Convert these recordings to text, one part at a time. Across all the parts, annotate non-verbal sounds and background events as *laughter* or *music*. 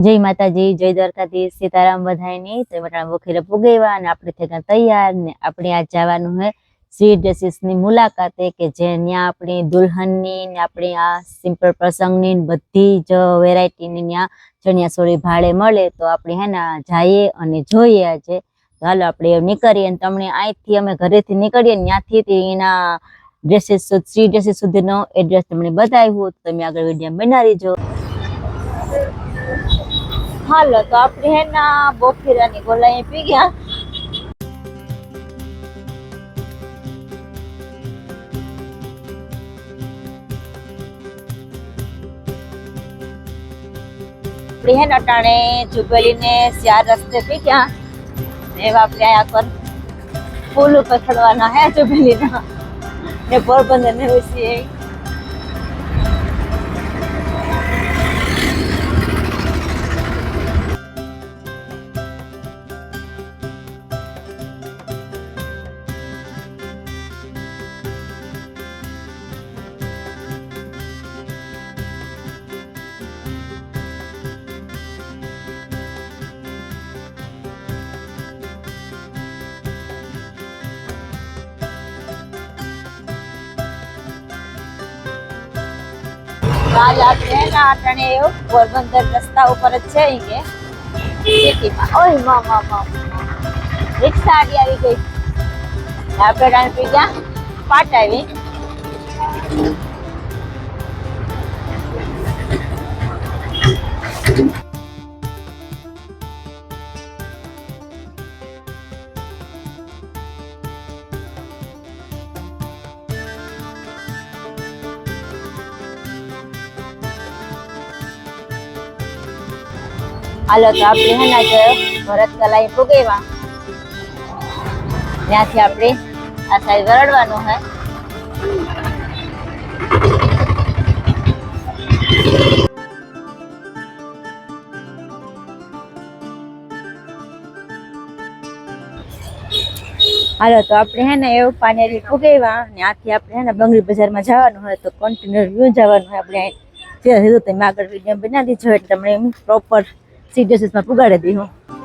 જય માતાજી, જય દ્વારકાધીશ, સીતારામ બધાયની. તો બખેરે પુગેવા અને આપણે ગયા તૈયાર ને આપણે આ જવાનું છે શ્રી ડ્રેસીસ મુલાકાતે, કે જે ત્યાં આપણી દુલ્હનની ને આપણી આ સિમ્પલ પ્રસંગની બધી જ વેરાયટીની ત્યાં ચણિયા ચોળી ભાડે મળે, તો આપણે હે ને જઈએ અને જોઈએ આજે. તો હાલો આપણે નીકળીએ અને તમને અહીંથી અમે ઘરેથી નીકળીએ ત્યાંથી એના ડ્રેસીસ શ્રી ડ્રેસીસ સુધીનો એડ્રેસ તમને બતાવ્યું તમે આગળ વીડિયો બનાવી જો. હાલો, તો આપણે હે બોખીરાની ગોલાઈ પી ગયા. આપણે હે નટાણે જુબેલીને ચાર રસ્તે પી ગયા. એવા આપણે આયા કર પુલ ઉપર ચડવાના હે જુબેલીના ને પોરબંદર ને ઉસી કાલ આપણે ના એવું પોરબંદર રસ્તા ઉપર જ છે ઈ કે. સિટીમાં ઓય, મા મા મા રિક્ષા આડી આવી ગઈ. આપણે ટાણે પાટ આવી. હાલો તો આપણે હે ને ભરત કલાઈ પુગેવા ત્યાંથી આપણે આ સાઈડ વરડવાનું હે. હાલો તો આપણે હે ને એવું પાનેરી ફૂગેવા ને આથી આપણે હે ને બંગડી બજારમાં જવાનું હોય તો કન્ટેનર વ્યૂ જવાનું હોય આપણે. જે સીધું તમે આગળ વીડિયો બનાવી દીધો એટલે તમને પ્રોપર સીડીએસએસમાં પુગાડી દીધું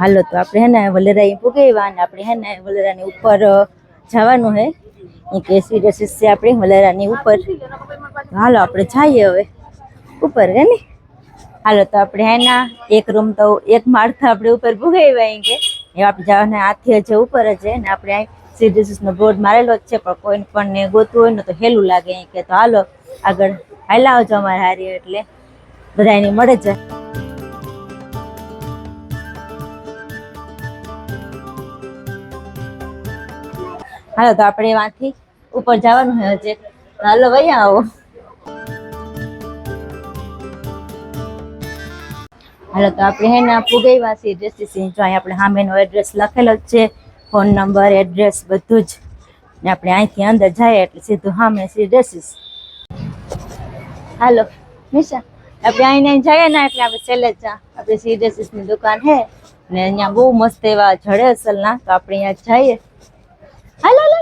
હાલો, તો આપણે હે ને વલેરા પુગેવા અને આપણે હે ને વલેરાની ઉપર જવાનું હે. એ કે સીડીએસએસ છે આપણે વલેરાની ઉપર. હાલો, આપણે જઈએ હવે ઉપર હે ને. હાલો, તો આપણે હે ને એક રૂમ તો એક માળખા આપણે ઉપર પુગાવ્યા અહીં કે. એ આપણે જવાના હાથી છે ઉપર જ ને આપણે અહીં સી નો બોર્ડ મારેલો જ છે, પણ કોઈ પણ ને ગોતું હોય ને તો હેલું લાગે કે. તો હાલો, આગળ હાલા આવજો અમારે હારી, એટલે બધા એની મળે છે હાલો, તો આપણે વાંથી ઉપર જવાનું છે હજે. હાલો ભાઈ આવો. હાલો, તો આપણે હે ને પુગઈ વાસી એડ્રેસ જો અહીં આપણે સામેનો એડ્રેસ લખેલો જ છે ફોન નંબર એડ્રેસ બધું જ. ને આપણે અહીંથી અંદર જઈએ એટલે સીધું સામે સી ડ્રેસીસ હાલો, નિશા. આપણે અહીં જઈએ ને એટલે આપણે છેલ્લે જ આપણે સી ડ્રેસીસની દુકાન છે ને અહીંયા બહુ મસ્ત એવા જડે અસલના તો આપણે અહીંયા જઈએ. હાલો હાલો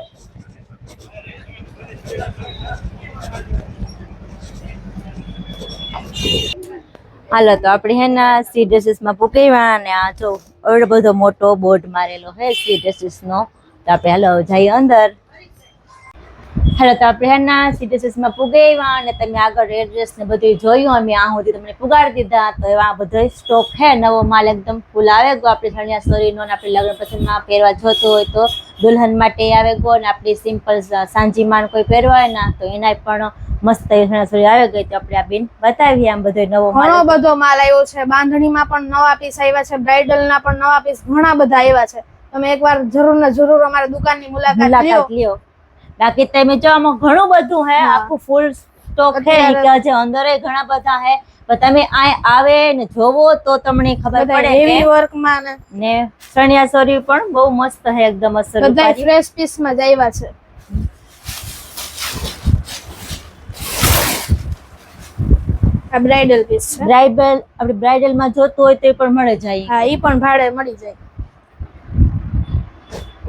હાલો તો આપણે હે ને સી ડ્રેસીસમાં પુકેવા અને આ જો એવડો બધો મોટો બોર્ડ મારેલો હે સી ડ્રેસીસ નો. તો આપણે હાલો જઈએ અંદર. હાલો, તો આપણે હે ને સી ડ્રેસીસમાં પુગેવા અને તમે આગળ એડ્રેસ ને બધું જોયું અમે આ સુધી તમને પુગાડી દીધા, તો એવા બધો સ્ટોક હે, નવો માલ એકદમ ફૂલ આવે. ગયો આપણે ચણિયા સોરીનો આપણે લગ્ન પસંદમાં પહેરવા જોતો હોય તો. દુલ્હન માટે આવે ગયો ને આપણી સિમ્પલ સાંજી માન કોઈ પહેરવા હોય ને તો એના પણ મસ્ત આવે ગઈ તો આપણે આ બેન બતાવીએ આમ બધો નવો ઘણો બધો માલ આવ્યો છે. બાંધણીમાં પણ નવા પીસ આવ્યા છે. બ્રાઇડલ ના પણ નવા પીસ ઘણા બધા આવ્યા છે. તમે એકવાર જરૂર ને જરૂર અમારા દુકાનની મુલાકાત લ્યો. બાકી તમે જો આમાં ઘણું બધું હે આખું ફૂલ સ્ટોક છે કે હજી અંદર ઘણા બધા હે. પણ તમે આ આવે ને જોવો તો તમને ખબર પડે હેવી વર્ક વર્કમાં ને. ચણિયા ચોરી પણ બહુ મસ્ત છે એકદમ અસર બધા ફ્રેશ પીસમાં જ આવ્યા છે. આ બ્રાઇડલ પીસ છે. બ્રાઇડલ આપણે બ્રાઇડલમાં જોતું હોય તો એ પણ મળે જાય. હા એ પણ ભાડે મળી જાય.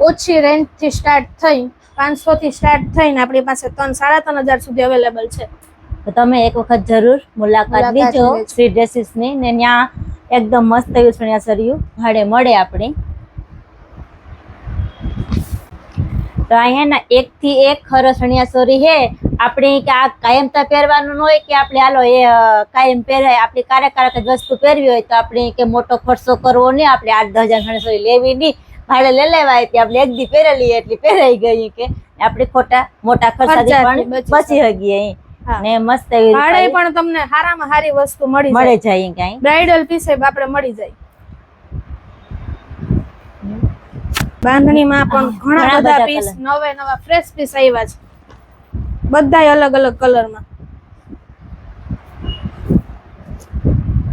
ઓછી રેન્જથી સ્ટાર્ટ થઈ પાંચસો થી સ્ટાર્ટ થઈને આપણી પાસે ત્રણ સાડા ત્રણ હજાર સુધી અવેલેબલ છે. તો તમે એક વખત જરૂર મુલાકાત લીજો શ્રી ડ્રેસીસની ત્યાં એકદમ મસ્ત એવી ચણિયા ચોરીઓ ભાડે મળે આપણે. તો અહીંયા એક થી એક ખરો ચણિયા સોરી હે. આપણે કે આ કાયમ તા પહેરવાનું ન હોય કે આપણે હાલો એ કાયમ પહેરાય. આપણે કારે કારક જ વસ્તુ પહેરવી હોય તો આપણે કે મોટો ખર્ચો કરવો નહીં. આપણે આઠ દસ હજાર ચણિયા સોરી લેવી નહીં. ભાડે લઈ લેવાય તે આપણે એક દી પહેરેલી એટલી પહેરાઈ ગઈ કે. આપણે ખોટા મોટા ખર્ચા પણ બચી હગીએ અહીં. ને મસ્ત એવી ભાડે પણ તમને સારામાં સારી વસ્તુ મળી મળે જાય. ક્યાંય બ્રાઇડલ પીસ આપણે મળી જાય. બાંધણીમાં પણ ઘણા બધા પીસ નવે નવા ફ્રેશ પીસ આવ્યા છે. બધાય અલગ અલગ કલરમાં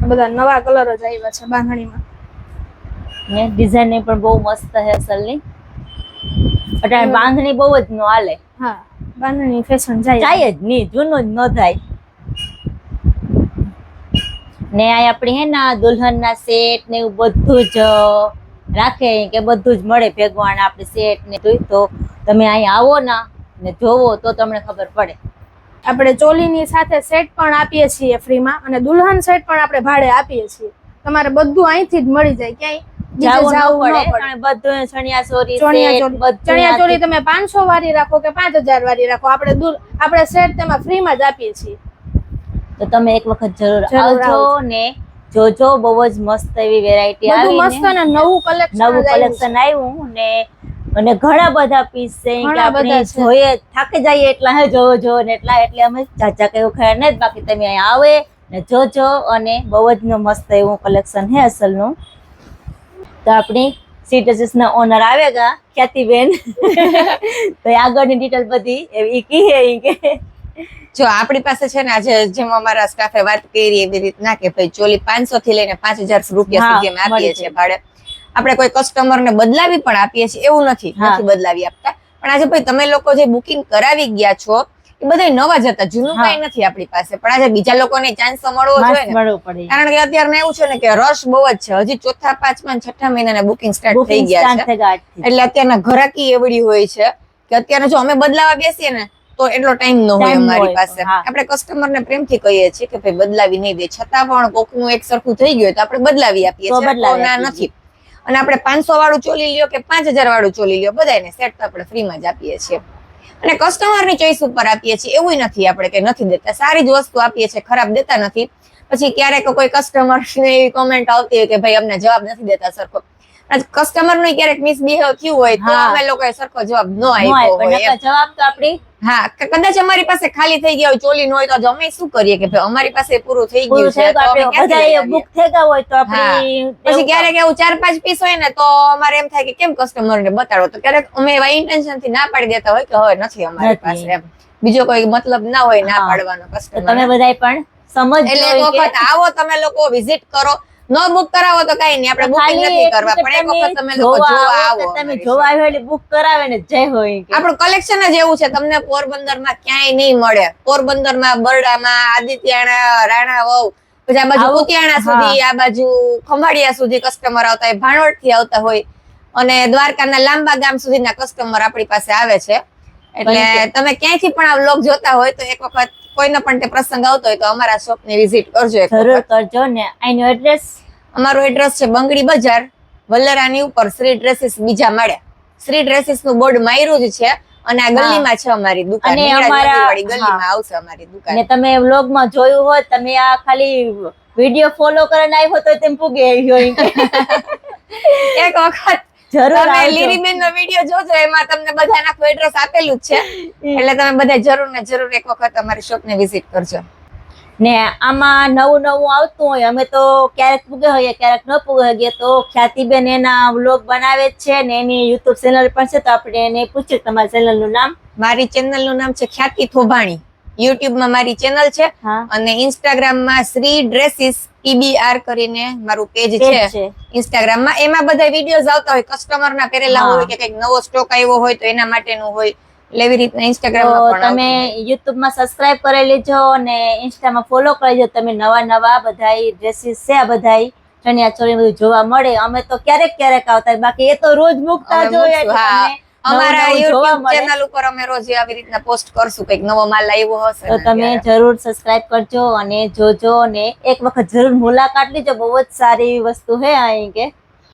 બધા નવા કલર જ આવ્યા છે બાંધણીમાં. ને ડિઝાઇન પણ બહુ મસ્ત છે અસલની. અટાણે બાંધણી બહુ જ નો હાલે. હા. બાંધણી ફેશન જાય જાય જ નહીં જૂનું જ ન થાય ને આ આપણી હે ના દુલ્હન ના સેટ ને એવું બધું જ રાખે કે બધું જ મળે ભેગવાન આપણે સેટ ને જોઈ તો તમે અહીં આવો ના ને જોવો તો તમને ખબર પડે. આપણે ચોલીની સાથે સેટ પણ આપીએ છીએ ફ્રીમાં અને દુલ્હન સેટ પણ આપણે ભાડે આપીએ છીએ. તમારે બધું અહીંથી જ મળી જાય ક્યાંય. જાવું ન જાવું ન પડે પડે. કારણ બધું ચણિયા ચોરી ચણિયા set ચોળી બધું ચણિયા ચોળી ત્યાંથી- તમે પાંચસો વાળી રાખો કે પાંચ હજાર વાળી રાખો? આપણે દૂર આપણે સેટ તેમાં ફ્રીમાં જ આપીએ છીએ. તો તમે એક વખત જરૂર જરૂર આવજો આવજો. ને જોજો બહુ જ મસ્ત એવી વેરાયટી આવી મસ્ત અને નવું કલેક્શન નવું કલેક્શન આવ્યું ને અને ઘણા બધા પીસ છે કે આપણે બધા જોઈએ થાકી જઈએ એટલા જોવો ને એટલા એટલે અમે ચાચા કેવું ખાય ને બાકી તમે અહીંયા આવે ને જોજો. અને બહુ જ નું મસ્ત એવું કલેક્શન હે અસલનું. તો આપણી સીટસીસ ના ઓનર આવેગા ખ્યાતિબેન. તો આગળની ડિટેલ બધી એવી કી હે કે. જો આપણી પાસે છે ને આજે જેમ અમારા સ્ટાફે વાત કરી એવી રીતના કે ભાઈ ચોલી પાંચસો થી લઈને પાંચ હજાર રૂપિયા સુધી અમે આપીએ છીએ ભાડે. આપણે કોઈ કસ્ટમર ને બદલાવી પણ આપીએ છીએ એવું નથી નથી બદલાવી આપતા. પણ આજે ભાઈ તમે લોકો જે બુકિંગ કરાવી ગયા છો એ બધા નવા જ હતા જૂનું. કઈ નથી આપણી પાસે. પણ આજે બીજા લોકોને ચાન્સ મળવો જોઈએ ને. કારણ કે અત્યારે એવું છે ને કે રશ બહુ જ છે. હજી ચોથા પાંચમા છઠ્ઠા મહિનાના બુકિંગ સ્ટાર્ટ થઈ ગયા છે. એટલે અત્યારના ઘરાકી એવડી હોય છે કે અત્યારે જો અમે બદલાવા બેસીએ ને તો એટલો ટાઈમ ન હોય અમારી પાસે. આપણે કસ્ટમર ને પ્રેમથી કહીએ છીએ કે ભાઈ બદલાવી નહીં દે. છતાં પણ કોકનું એક સરખું થઈ ગયું તો આપણે બદલાવી આપીએ છીએ. ના નથી. અને આપણે પાંચસો વાળું ચોલી લ્યો કે પાંચ હજાર વાળું ચોલી લ્યો બધાને સેટ તો આપણે ફ્રીમાં જ આપીએ છીએ. અને કસ્ટમરની ચોઈસ ઉપર આપીએ છીએ. એવું નથી આપણે કે નથી દેતા. સારી જ વસ્તુ આપીએ છીએ ખરાબ દેતા નથી. પછી ક્યારેક કોઈ કસ્ટમરની એવી કોમેન્ટ આવતી હોય કે ભાઈ અમને જવાબ નથી દેતા સરખો. કસ્ટમરનું ક્યારેક મિસબિહેવ થયું હોય તો અમે લોકોએ સરખો જવાબ ન ન આપ્યો હોય જવાબ તો આપણી હા કદાચ અમારી પાસે ખાલી થઈ ગયા હોય ચોલી ન હોય તો અમે શું કરીએ કે ભાઈ અમારી પાસે પૂરું થઈ ગયું છે તો અમે આવીએ? બુક થઈ ગયા હોય તો આપણે પછી ક્યારેક એવું ચાર પાંચ પીસ હોય ને તો અમારે એમ થાય કે કેમ કસ્ટમર ને બતાડો? તો ક્યારેક અમે એવા ઇન્ટેન્શનથી ના પાડી દેતા હોય કે હવે નથી અમારી પાસે એમ. બીજો કોઈ મતલબ ના હોય ના પાડવાનો કસ્ટમર તમે બધાય પણ સમજ એટલે એક વખત આવો તમે લોકો વિઝિટ કરો. ન બુક કરાવો તો કઈ નહીં આપણે બુકિંગ નથી કરવા પણ એક વખત તમે લોકો જોવા આવો તમે જોવા આવ્યો એટલે બુક કરાવે ને જય હોય આપણું કલેક્શન જ એવું છે તમને પોરબંદરમાં ક્યાંય નહીં મળે. પોરબંદરમાં બરડામાં આદિત્યાણા રાણા વહુ પછી આ બાજુ કુતિયાણા સુધી આ બાજુ ખંભાળિયા સુધી કસ્ટમર આવતા હોય ભાણવડથી આવતા હોય. અને દ્વારકાના લાંબા ગામ સુધીના કસ્ટમર આપણી પાસે આવે છે. એટલે તમે ક્યાંયથી પણ આ વ્લોગ જોતા હોય તો એક વખત કોઈનો પણ તે પ્રસંગ આવતો હોય તો અમારા શોપ ને વિઝિટ કરજો જરૂર કરજો ને. અહીંનું એડ્રેસ અમારું એડ્રેસ છે બંગડી બજાર વલ્લરાની ઉપર શ્રી ડ્રેસીસ બીજા માળે. શ્રી ડ્રેસીસનું બોર્ડ માર્યું જ છે અને આ ગલીમાં છે અમારી દુકાન. અને અમારા- ગલીમાં આવશે અમારી દુકાન. ને તમે વ્લોગમાં જોયું હોય તમે આ ખાલી વીડિયો ફોલો કરીને આવ્યો તો તેમ પૂગે આવ્યો *laughs* એક વખત જરૂર તમે. લીરીબેન નો વીડિયો જોજો એમાં તમને બધા આખું એડ્રેસ આપેલું જ છે. એટલે તમે બધા જરૂર ને જરૂર એક વખત અમારી શોપ ને વિઝિટ કરજો. ને આમાં નવું નવું આવતું હોય અમે તો ક્યારેક પૂગે હોઈએ ક્યારેક ન પૂગે હોઈએ તો ખ્યાતિબેન એના વ્લોગ બનાવે છે ને એની યુટ્યુબ ચેનલ પણ છે તો આપણે એને પૂછ્યું તમારા ચેનલનું નામ? મારી ચેનલનું નામ છે ખ્યાતિ થોભાણી. યુટ્યુબમાં મારી ચેનલ છે અને અને ઇન્સ્ટાગ્રામમાં શ્રી ડ્રેસીસ પીબીઆર કરીને મારું પેજ છે. ઇન્સ્ટાગ્રામ ઇન્સ્ટાગ્રામમાં એમાં બધા વિડીયોઝ આવતા હોય. કસ્ટમર ના પહેરેલા હોય કે કંઈક નવો સ્ટોક આવ્યો હોય તો એના માટેનું હોય. લેવી એવી રીતના ઇન્સ્ટાગ્રામ તમે યુટ્યુબમાં યુટ્યુબમાં સબસ્ક્રાઇબ કરી લેજો અને ઇન્સ્ટામાં ફોલો કરી લેજો. તમે નવા નવા બધા ડ્રેસીસ છે આ બધા ચણિયા ચોળી બધું જોવા મળે. અમે તો ક્યારેક ક્યારેક આવતા. બાકી એ તો રોજ મૂકતા જોઈએ હા. અમારા મળે. ચેનલ ઉપર અમે રોજ આવી રીતના પોસ્ટ કરશું કંઈક નવો માલ લાવ્યો હશે તો તમે જરૂર સબસ્ક્રાઇબ કરજો અને જોજો અને એક વખત જરૂર મુલાકાત લેજો બહુ જ સારી એવી વસ્તુ છે અહીં કે